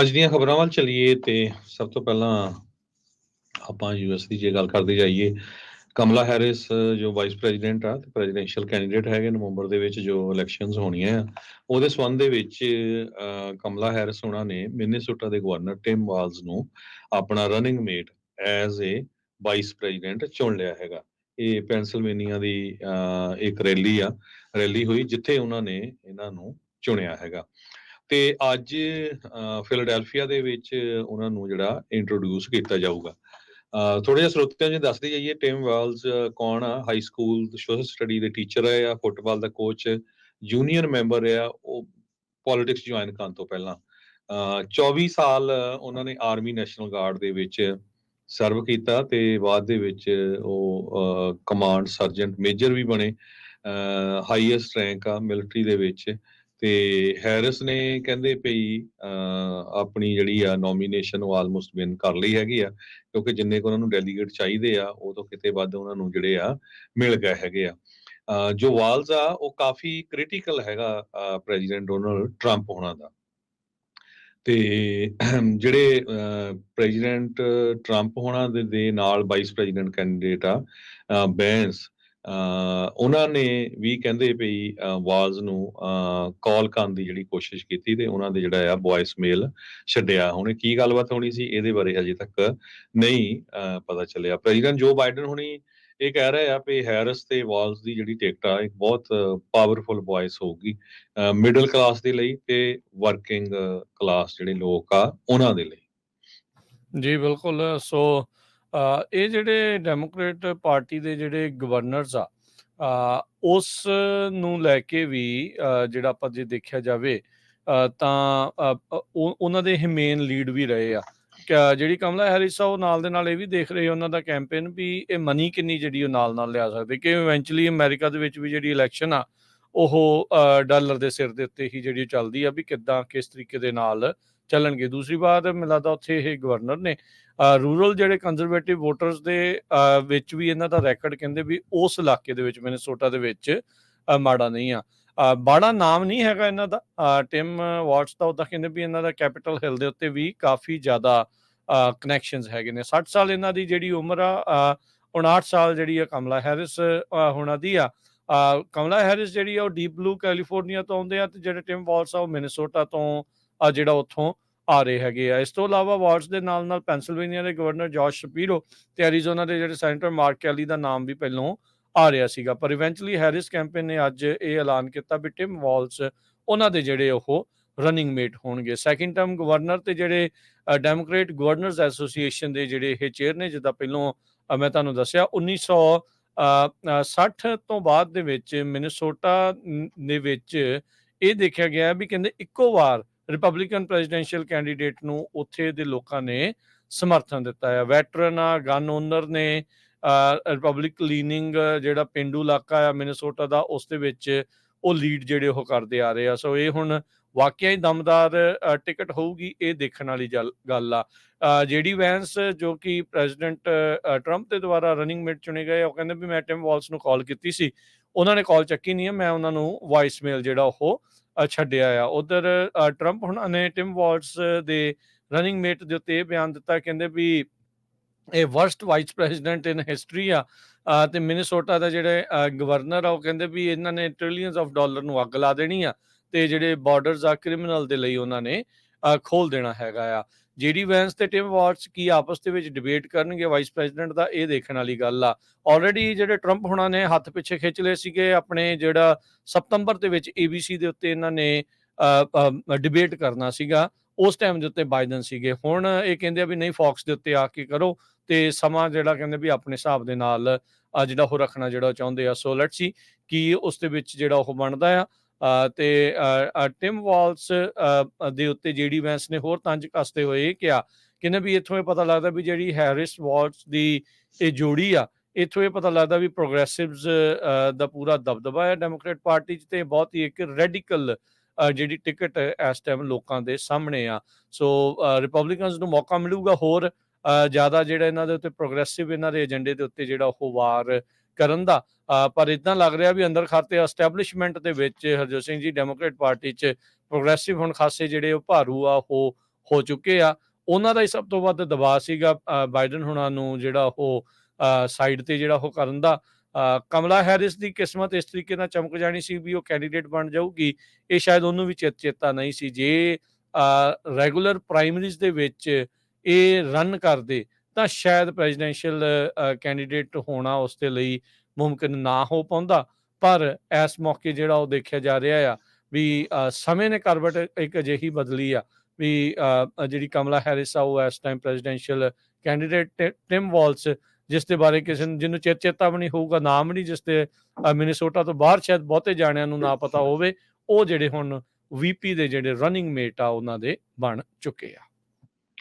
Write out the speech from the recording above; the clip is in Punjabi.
ਅੱਜ ਦੀਆਂ ਖਬਰਾਂ ਵੱਲ ਚਲੀਏ ਤੇ ਸਭ ਤੋਂ ਪਹਿਲਾਂ ਆਪਾਂ ਯੂਐਸ ਦੀ ਜੇ ਗੱਲ ਕਰਦੇ ਜਾਈਏ ਕਮਲਾ ਹੈਰਿਸ ਜੋ ਵਾਈਸ ਪ੍ਰੈਜ਼ੀਡੈਂਟ ਆ ਤੇ ਪ੍ਰੈਜ਼ੀਡੈਂਸ਼ੀਅਲ ਕੈਂਡੀਡੇਟ ਹੈਗੇ ਨਵੰਬਰ ਦੇ ਵਿੱਚ ਜੋ ਇਲੈਕਸ਼ਨਸ ਹੋਣੀਆਂ ਆ ਉਹਦੇ ਸੰਬੰਧ ਦੇ ਵਿੱਚ ਕਮਲਾ ਹੈਰਿਸ ਉਹਨਾਂ ਨੇ ਮਿਨੀਸੋਟਾ ਦੇ ਗਵਰਨਰ ਟਿਮ ਵਾਲਜ਼ ਨੂੰ ਆਪਣਾ running mate as a vice president ਚੁਣ ਲਿਆ ਹੈਗਾ। ਇਹ ਪੈਨਸਿਲਵੇਨੀਆ ਦੀ ਅਹ, ਇੱਕ ਰੈਲੀ ਆ ਰੈਲੀ ਹੋਈ ਜਿੱਥੇ ਉਹਨਾਂ ਨੇ ਇਹਨਾਂ ਨੂੰ ਚੁਣਿਆ ਹੈਗਾ। ਤੇ ਅੱਜ ਅਹ, ਫਿਲਾਡੈਲਫੀਆ ਦੇ ਵਿੱਚ ਉਹਨਾਂ ਨੂੰ ਜਿਹੜਾ ਇੰਟਰੋਡਿਊਸ ਕੀਤਾ ਜਾਊਗਾ। ਥੋੜਾ ਜਿਹਾ ਸਰੋਤਿਆਂ ਜੀ ਦੱਸਦੇ ਜਾਈਏ ਟਿਮ ਵਾਲਜ਼ ਕੌਣ ਆ? ਹਾਈ ਸਕੂਲ ਸੋਸ਼ਲ ਸਟੱਡੀ ਦੇ ਟੀਚਰ ਹੈ ਆ ਫੁੱਟਬਾਲ ਦਾ ਕੋਚ ਜੂਨੀਅਰ ਮੈਂਬਰ ਆ ਉਹ ਪੋਲਿਟਿਕਸ ਜੁਆਇਨ ਕਰਨ ਤੋਂ ਪਹਿਲਾਂ। ਅਹ, 24 ਸਾਲ ਉਹਨਾਂ ਨੇ ਆਰਮੀ ਨੈਸ਼ਨਲ ਗਾਰਡ ਦੇ ਵਿੱਚ ਸਰਵ ਕੀਤਾ ਤੇ ਬਾਅਦ ਦੇ ਵਿੱਚ ਉਹ ਕਮਾਂਡ ਸਰਜੈਂਟ ਮੇਜਰ ਵੀ ਬਣੇ। ਹਾਈਐਸਟ ਰੈਂਕ ਆ ਮਿਲਟਰੀ ਦੇ ਵਿੱਚ। ਤੇ ਹੈਰਿਸ ਨੇ ਕਹਿੰਦੇ ਪਈ ਅਹ, ਆਪਣੀ ਜਿਹੜੀ ਆ ਨੋਮੀਨੇਸ਼ਨ ਉਹ ਆਲਮੋਸਟ ਵਿਨ ਕਰ ਲਈ ਹੈਗੀ ਆ ਕਿਉਂਕਿ ਜਿੰਨੇ ਕੁ ਉਹਨਾਂ ਨੂੰ ਡੈਲੀਗੇਟ ਚਾਹੀਦੇ ਆ ਉਹ ਤੋਂ ਕਿਤੇ ਵੱਧ ਉਹਨਾਂ ਨੂੰ ਜਿਹੜੇ ਆ ਮਿਲ ਗਏ ਹੈਗੇ ਆ। ਜੋ ਵਾਲਜ਼ ਆ ਉਹ ਕਾਫੀ ਕ੍ਰਿਟੀਕਲ ਹੈਗਾ ਪ੍ਰੈਜ਼ੀਡੈਂਟ ਡੋਨਲਡ ਟਰੰਪ ਹੋਣਾ ਦਾ। ਤੇ ਜਿਹੜੇ ਪ੍ਰੈਜ਼ੀਡੈਂਟ ਟਰੰਪ ਹੋਣਾ ਦੇ ਨਾਲ ਵਾਈਸ ਪ੍ਰੈਜ਼ੀਡੈਂਟ ਕੈਂਡੀਡੇਟ ਆ ਬੈਂਸ ਉਹਨਾਂ ਨੇ ਵੀ ਕਹਿੰਦੇ ਪਈ ਵਾਲਜ਼ ਨੂੰ ਕਾਲ ਕਰਨ ਦੀ ਜਿਹੜੀ ਕੋਸ਼ਿਸ਼ ਕੀਤੀ ਤੇ ਉਹਨਾਂ ਦੇ ਜਿਹੜਾ ਆ ਵੌਇਸ ਮੇਲ ਛੱਡਿਆ। ਹੁਣ ਕੀ ਗੱਲਬਾਤ ਹੋਣੀ ਸੀ, ਇਹਦੇ ਬਾਰੇ ਅਜੇ ਤੱਕ ਨਹੀਂ ਪਤਾ ਚੱਲਿਆ। ਪ੍ਰੈਜ਼ੀਡੈਂਟ ਜੋ ਬਾਈਡਨ ਹੁਣੀ ਇਹ ਕਹਿ ਰਹੇ ਆ ਵੀ ਹੈਰਿਸ ਤੇ ਵਾਲਸ ਦੀ ਜਿਹੜੀ ਟਿਕਟ ਆ, ਇੱਕ ਬਹੁਤ ਪਾਵਰਫੁਲ ਵੌਇਸ ਹੋਊਗੀ ਮਿਡਲ ਕਲਾਸ ਦੇ ਲਈ ਤੇ ਵਰਕਿੰਗ ਕਲਾਸ ਜਿਹੜੇ ਲੋਕ ਆ, ਉਹਨਾਂ ਦੇ ਲਈ। ਜੀ, ਬਿਲਕੁਲ। ਸੋ ਇਹ ਜਿਹੜੇ ਡੈਮੋਕ੍ਰੇਟ ਪਾਰਟੀ ਦੇ ਜਿਹੜੇ ਗਵਰਨਰਸ ਆ ਉਸ ਨੂੰ ਲੈ ਕੇ ਵੀ ਜਿਹੜਾ ਆਪਾਂ ਜੇ ਦੇਖਿਆ ਜਾਵੇ ਤਾਂ ਉਹਨਾਂ ਦੇ ਇਹ ਮੇਨ ਲੀਡ ਵੀ ਰਹੇ ਆ। ਕਿ ਜਿਹੜੀ ਕਮਲਾ ਹੈਰਿਸ ਆ, ਉਹ ਨਾਲ ਦੇ ਨਾਲ ਇਹ ਵੀ ਦੇਖ ਰਹੇ ਉਹਨਾਂ ਦਾ ਕੈਂਪੇਨ ਵੀ ਇਹ ਮਨੀ ਕਿੰਨੀ ਜਿਹੜੀ ਉਹ ਨਾਲ ਨਾਲ ਲਿਆ ਸਕਦੇ, ਕਿ ਇਵੈਂਚੁਅਲੀ ਅਮਰੀਕਾ ਦੇ ਵਿੱਚ ਵੀ ਜਿਹੜੀ ਇਲੈਕਸ਼ਨ ਆ, ਉਹ ਡਾਲਰ ਦੇ ਸਿਰ ਦੇ ਉੱਤੇ ਹੀ ਜਿਹੜੀ ਚੱਲਦੀ ਆ, ਵੀ ਕਿੱਦਾਂ, ਕਿਸ ਤਰੀਕੇ ਦੇ ਨਾਲ ਚੱਲਣਗੇ। ਦੂਸਰੀ ਬਾਤ ਮੈਨੂੰ ਲੱਗਦਾ ਉੱਥੇ ਇਹ ਗਵਰਨਰ ਨੇ ਰੂਰਲ ਜਿਹੜੇ ਕੰਜ਼ਰਵੇਟਿਵ ਵੋਟਰਸ ਦੇ ਵਿੱਚ ਵੀ ਇਹਨਾਂ ਦਾ ਰੈਕੋਰਡ ਕਹਿੰਦੇ ਵੀ ਉਸ ਇਲਾਕੇ ਦੇ ਵਿੱਚ ਮਿਨੇਸੋਟਾ ਦੇ ਵਿੱਚ ਮਾੜਾ ਨਹੀਂ ਆ। ਬਾੜਾ ਨਾਮ ਨਹੀਂ ਹੈਗਾ ਇਹਨਾਂ ਦਾ। ਟਿਮ ਵਾਟਸ ਦਾ ਉਹਦਾ ਕਹਿੰਦੇ ਵੀ ਇਹਨਾਂ ਦਾ ਕੈਪੀਟਲ ਹਿਲ ਦੇ ਉੱਤੇ ਵੀ ਕਾਫੀ ਜ਼ਿਆਦਾ ਕਨੈਕਸ਼ਨਸ ਹੈਗੇ ਨੇ। 60 ਸਾਲ ਇਹਨਾਂ ਦੀ ਜਿਹੜੀ ਉਮਰ ਆ ਅ, 59 ਸਾਲ ਜਿਹੜੀ ਆ ਕਮਲਾ ਹੈਰਿਸ ਹੋਣਾ ਦੀ ਆ। ਕਮਲਾ ਹੈਰਿਸ ਜਿਹੜੀ ਆ ਉਹ ਡੀਪ ਬਲੂ ਕੈਲੀਫੋਰਨੀਆ ਤੋਂ ਆਉਂਦੇ ਆ ਤੇ ਜਿਹੜੇ ਟਿਮ ਵਾਟਸ ਆ ਉਹ ਮਿਨੇਸੋਟਾ ਤੋਂ ਆ ਜਿਹੜਾ ਉੱਥੋਂ ਆ ਰਹੇ ਹੈਗੇ ਆ। ਇਸ ਤੋਂ ਇਲਾਵਾ ਵਾਰਡਸ ਦੇ ਨਾਲ ਨਾਲ ਪੈਂਸਿਲਵੇਨੀਆ ਦੇ ਗਵਰਨਰ ਜਾਰਜ ਸ਼ਪੀਰੋ ਤੇ ਐਰੀਜ਼ੋਨਾ ਦੇ ਜਿਹੜੇ ਸੈਨੇਟਰ ਮਾਰਕ ਕੈਲੀ ਦਾ ਨਾਮ ਵੀ ਪਹਿਲਾਂ ਆ ਰਿਹਾ ਸੀਗਾ। ਪਰ ਇਵੈਂਚੁਅਲੀ ਹੈਰਿਸ ਕੈਂਪੇਨ ਨੇ ਅੱਜ ਇਹ ਐਲਾਨ ਕੀਤਾ ਵੀ ਟਿਮ ਵਾਲਸ ਉਹਨਾਂ ਦੇ ਜਿਹੜੇ ਉਹ ਰਨਿੰਗ ਮੇਟ ਹੋਣਗੇ। ਸੈਕਿੰਡ ਟਰਮ ਗਵਰਨਰ ਤੇ ਜਿਹੜੇ ਡੈਮੋਕ੍ਰੇਟ ਗਵਰਨਰਸ ਐਸੋਸੀਏਸ਼ਨ ਦੇ ਜਿਹੜੇ ਇਹ ਚੇਅਰ ਨੇ, ਜਿੱਦਾਂ ਪਹਿਲਾਂ ਮੈਂ ਤੁਹਾਨੂੰ ਦੱਸਿਆ 1960 ਤੋਂ ਬਾਅਦ ਦੇ ਵਿੱਚ ਮਿਨੇਸੋਟਾ ਦੇ ਵਿੱਚ ਇਹ ਦੇਖਿਆ ਗਿਆ ਵੀ ਕਹਿੰਦੇ ਇੱਕੋ ਵਾਰ ਰਿਪਬਲਿਕਨ ਪ੍ਰੈਜ਼ੀਡੈਂਸ਼ੀਅਲ ਕੈਂਡੀਡੇਟ ਨੂੰ ਉੱਥੇ ਦੇ ਲੋਕਾਂ ਨੇ ਸਮਰਥਨ ਦਿੱਤਾ ਹੈ ਵੈਟਰਨ ਆ ਗਨ ਓਨਰ ਨੇ ਰਿਪਬਲਿਕ ਲੀਨਿੰਗ ਜਿਹੜਾ ਪਿੰਡੂ ਇਲਾਕਾ ਆ ਮਿਨੇਸੋਟਾ ਦਾ, ਉਸ ਦੇ ਵਿੱਚ ਉਹ ਲੀਡ ਜਿਹੜੇ ਉਹ ਕਰਦੇ ਆ ਰਹੇ ਆ। ਸੋ ਇਹ ਹੁਣ ਵਾਕਿਆ ਹੀ ਦਮਦਾਰ ਟਿਕਟ ਹੋਊਗੀ, ਇਹ ਦੇਖਣ ਵਾਲੀ ਜਲ- ਗੱਲ ਆ। ਜੇਡੀ ਵੈਂਸ ਜੋ ਕਿ ਪ੍ਰੈਜ਼ੀਡੈਂਟ ਟਰੰਪ ਦੇ ਦੁਆਰਾ ਰਨਿੰਗ ਮੇਟ ਚੁਣੇ ਗਏ ਉਹ ਕਹਿੰਦੇ ਵੀ ਮੈਂ ਟਿਮ ਵਾਲਸ ਨੂੰ ਕਾਲ ਕੀਤੀ ਸੀ। ਉਹਨਾਂ ਨੇ ਕਾਲ ਚੱਕੀ ਨਹੀਂ ਹੈ ਮੈਂ ਉਹਨਾਂ ਨੂੰ ਵਾਇਸ ਮੇਲ ਜਿਹੜਾ ਉਹ ਛੱਡਿਆ ਆ। ਉਧਰ ਟਰੰਪ ਹੁਣਾਂ ਨੇ ਟਿਮ ਵਾਲਸ ਦੇ ਰਨਿੰਗ ਮੇਟ ਦੇ ਉੱਤੇ ਇਹ ਬਿਆਨ ਦਿੱਤਾ ਕਹਿੰਦੇ ਵੀ ਇਹ worst vice president in history ਆ ਅ, ਤੇ ਮਿਨੇਸੋਟਾ ਦਾ ਜਿਹੜੇ ਗਵਰਨਰ ਆ ਉਹ ਕਹਿੰਦੇ ਵੀ ਇਹਨਾਂ ਨੇ ਟ੍ਰਿਲੀਅਨਸ ਆਫ ਡਾਲਰ ਨੂੰ ਅੱਗ ਲਾ ਦੇਣੀ ਆ ਤੇ ਜਿਹੜੇ ਬਾਰਡਰਸ ਆ ਕ੍ਰਿਮੀਨਲ ਦੇ ਲਈ ਉਹਨਾਂ ਨੇ ਖੋਲ ਦੇਣਾ ਹੈਗਾ ਆ। ਜੀਡੀ ਵੈਂਸ ਤੇ ਟਿਮ ਵਾਟਸ ਕੀ ਆਪਸ ਦੇ ਵਿੱਚ ਡਿਬੇਟ ਕਰਨਗੇ? ਵਾਈਸ ਪ੍ਰੈਜ਼ੀਡੈਂਟ ਦਾ ਇਹ ਦੇਖਣ ਵਾਲੀ ਗੱਲ ਆ। ਆਲਰੇਡੀ ਜਿਹੜੇ ਟਰੰਪ ਹੁਣਾਂ ਨੇ ਹੱਥ ਪਿੱਛੇ ਖਿੱਚ ਲਏ ਸੀਗੇ, ਆਪਣੇ ਜਿਹੜਾ ਸਤੰਬਰ ਦੇ ਵਿੱਚ ABC ਦੇ ਉੱਤੇ ਇਹਨਾਂ ਨੇ ਡਿਬੇਟ ਕਰਨਾ ਸੀਗਾ। ਉਸ ਟਾਈਮ ਦੇ ਉੱਤੇ ਬਾਈਡਨ ਸੀਗੇ। ਹੁਣ ਇਹ ਕਹਿੰਦੇ ਆ ਵੀ ਨਹੀਂ ਫੌਕਸ ਦੇ ਉੱਤੇ ਆ ਕੇ ਕਰੋ ਤੇ ਸਮਾਂ ਜਿਹੜਾ ਕਹਿੰਦੇ ਵੀ ਆਪਣੇ ਹਿਸਾਬ ਦੇ ਨਾਲ ਜਿਹੜਾ ਉਹ ਰੱਖਣਾ ਜਿਹੜਾ ਉਹ ਚਾਹੁੰਦੇ ਆ। ਸੋ ਲੈਟਸ ਸੀ ਕਿ ਉਸ ਦੇ ਵਿੱਚ ਜਿਹੜਾ ਉਹ ਬਣਦਾ ਆ। ਤੇ ਟਿਮ ਵਾਲਸ ਦੇ ਉੱਤੇ ਜੀਡੀ ਵੈਂਸ ਨੇ ਹੋਰ ਤੰਜ ਕੱਸਦੇ ਹੋਏ ਇਹ ਕਿਹਾ, ਕਹਿੰਦੇ ਵੀ ਇੱਥੋਂ ਇਹ ਪਤਾ ਲੱਗਦਾ ਵੀ ਜਿਹੜੀ ਹੈਰਿਸ ਵਾਲਸ ਦੀ ਇਹ ਜੋੜੀ ਆ, ਇੱਥੋਂ ਇਹ ਪਤਾ ਲੱਗਦਾ ਵੀ ਪ੍ਰੋਗਰੈਸਿਵਸ ਦਾ ਪੂਰਾ ਦਬਦਬਾ ਹੈ ਡੈਮੋਕ੍ਰੇਟ ਪਾਰਟੀ 'ਚ ਤੇ ਬਹੁਤ ਹੀ ਇੱਕ ਰੈਡੀਕਲ ਜਿਹੜੀ ਟਿਕਟ ਇਸ ਟਾਈਮ ਲੋਕਾਂ ਦੇ ਸਾਹਮਣੇ ਆ। ਸੋ ਰਿਪਬਲਿਕਨਸ ਨੂੰ ਮੌਕਾ ਮਿਲੂਗਾ ਹੋਰ ਜ਼ਿਆਦਾ ਜਿਹੜਾ ਇਹਨਾਂ ਦੇ ਉੱਤੇ ਪ੍ਰੋਗਰੈਸਿਵ ਇਹਨਾਂ ਦੇ ਏਜੰਡੇ ਦੇ ਉੱਤੇ ਜਿਹੜਾ ਉਹ ਵਾਰ ਕਰਨ ਦਾ। ਪਰ ਇਦਾਂ ਲੱਗ ਰਿਹਾ ਵੀ ਅੰਦਰ ਖਾਤੇ ਐਸਟੈਬਲਿਸ਼ਮੈਂਟ ਦੇ ਵਿੱਚ ਹਰਜੋਤ ਸਿੰਘ ਜੀ ਡੈਮੋਕ੍ਰੇਟ ਪਾਰਟੀ 'ਚ ਪ੍ਰੋਗਰੈਸਿਵ ਹੁਣ ਖਾਸੇ ਜਿਹੜੇ ਉਹ ਭਾਰੂ ਆ, ਉਹ ਹੋ ਚੁੱਕੇ ਆ। ਉਹਨਾਂ ਦਾ ਹੀ ਸਭ ਤੋਂ ਵੱਧ ਦਬਾਅ ਸੀਗਾ ਬਾਈਡਨ ਹੁਣਾਂ ਨੂੰ ਜਿਹੜਾ ਉਹ ਸਾਈਡ ਤੇ ਜਿਹੜਾ ਉਹ ਕਰਨ ਦਾ। ਕਮਲਾ ਹੈਰਿਸ ਦੀ ਕਿਸਮਤ ਇਸ ਤਰੀਕੇ ਨਾਲ ਚਮਕ ਜਾਣੀ ਸੀ ਵੀ ਉਹ ਕੈਂਡੀਡੇਟ ਬਣ ਜਾਊਗੀ। ਇਹ ਸ਼ਾਇਦ ਉਹਨੂੰ ਵੀ ਚੇਤ ਚੇਤਾ ਨਹੀਂ ਸੀ। ਜੇ ਰੈਗੂਲਰ ਪ੍ਰਾਇਮਰੀਜ਼ ਦੇ ਵਿੱਚ ਇਹ ਰਨ ਕਰਦੇ ਤਾਂ ਸ਼ਾਇਦ ਪ੍ਰੈਜ਼ੀਡੈਂਸ਼ੀਅਲ ਕੈਂਡੀਡੇਟ ਹੋਣਾ ਉਸ ਦੇ ਲਈ ਮੁਮਕਿਨ ਨਾ ਹੋ ਪਾਉਂਦਾ। ਪਰ ਇਸ ਮੌਕੇ ਜਿਹੜਾ ਉਹ ਦੇਖਿਆ ਜਾ ਰਿਹਾ ਆ ਵੀ ਸਮੇਂ ਨੇ ਕਰਵਟ ਇੱਕ ਅਜਿਹੀ ਬਦਲੀ ਆ ਵੀ ਜਿਹੜੀ ਕਮਲਾ ਹੈਰਿਸ ਆ ਉਹ ਇਸ time presidential candidate Tim Walz ਜਿਸ ਦੇ ਬਾਰੇ ਕਿਸੇ ਨੂੰ ਜਿਹਨੂੰ ਚੇਤ ਚੇਤਾ ਵੀ ਨਹੀਂ ਹੋਊਗਾ ਨਾਮ ਨਹੀਂ ਜਿਸ ਤੇ ਮਿਨੀਸੋਟਾ ਤੋਂ ਬਾਹਰ ਸ਼ਾਇਦ ਬਹੁਤੇ ਜਾਣਿਆਂ ਨੂੰ ਨਾ ਪਤਾ ਹੋਵੇ ਉਹ ਜਿਹੜੇ ਹੁਣ ਵੀਪੀ ਦੇ ਜਿਹੜੇ ਰਨਿੰਗ ਮੇਟ ਆ ਉਹਨਾਂ ਦੇ ਬਣ ਚੁੱਕੇ ਆ।